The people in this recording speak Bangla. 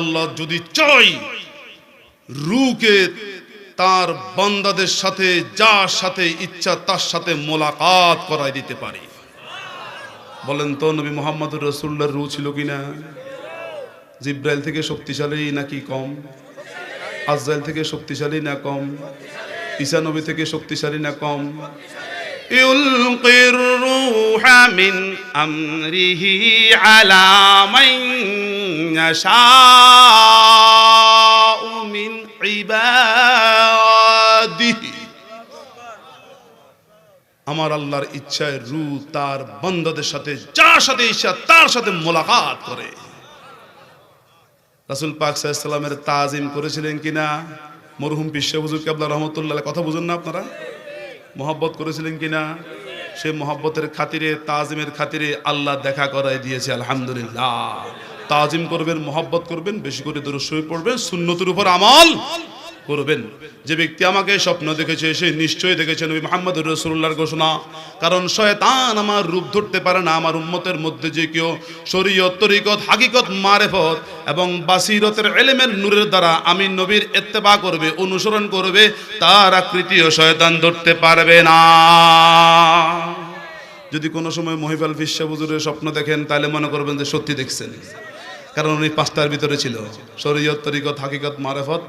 আল্লাহ যদি চাই, রুকে তার বান্দাদের সাথে, যার সাথে ইচ্ছা তার সাথে মোলাকাত করাই দিতে পারে। বলেন তো, নবী মোহাম্মদ রসুল্লার রু ছিল কিনা? জিব্রাইল থেকে শক্তিশালী নাকি কম? আজরাইল থেকে শক্তিশালী না কম? ঈশা নবী থেকে শক্তিশালী না কম? ইউলকির রুহা মিন আমরিহি আলা يشاء من عباده আমার আল্লাহর ইচ্ছায় রু তার বন্ধদের সাথে যার সাথে ইচ্ছা তার সাথে মোলাকাত করে রাসুল পাক সাল্লামের তাজিম করেছিলেন কিনা মরহুম বিশ্ব হুজুর কাবলা রহমতুল্লাহ কথা বুঝুন না আপনারা মোহব্বত করেছিলেন কিনা সে মোহব্বতের খাতিরে তাজিমের খাতিরে আল্লাহ দেখা করাই দিয়েছে আলহামদুলিল্লাহ তাজিম করবেন, মোহব্বত করবেন, বেশি করে দূর শুয়ে পড়বেন, সুন্নতির উপর আমল করবেন। যে ব্যক্তি আমাকে স্বপ্ন দেখেছে, সে নিশ্চয়ই দেখেছে নবী মোহাম্মদ রসুল্লাহর ঘোষণা। কারণ শয়তান আমার রূপ ধরতে পারে না, আমার উম্মতের মধ্যে যে কেউ শরীয়ত, তরিকত, হাকিকত, মারেফত এবং বাসিরতের এলেমের নূরের দ্বারা আমি নবীর এত্তেবা করবে, অনুসরণ করবে, তার আকৃতিও শয়তান ধরতে পারবে না। যদি কোনো সময় মহিবাল বিশ্ব হুজুরের স্বপ্ন দেখেন, তাহলে মনে করবেন যে সত্যি দেখছেন। কারণ উনি পাঁচটার ভিতরে ছিল। শরীয়ত তরিকত হাকিকত মারেফত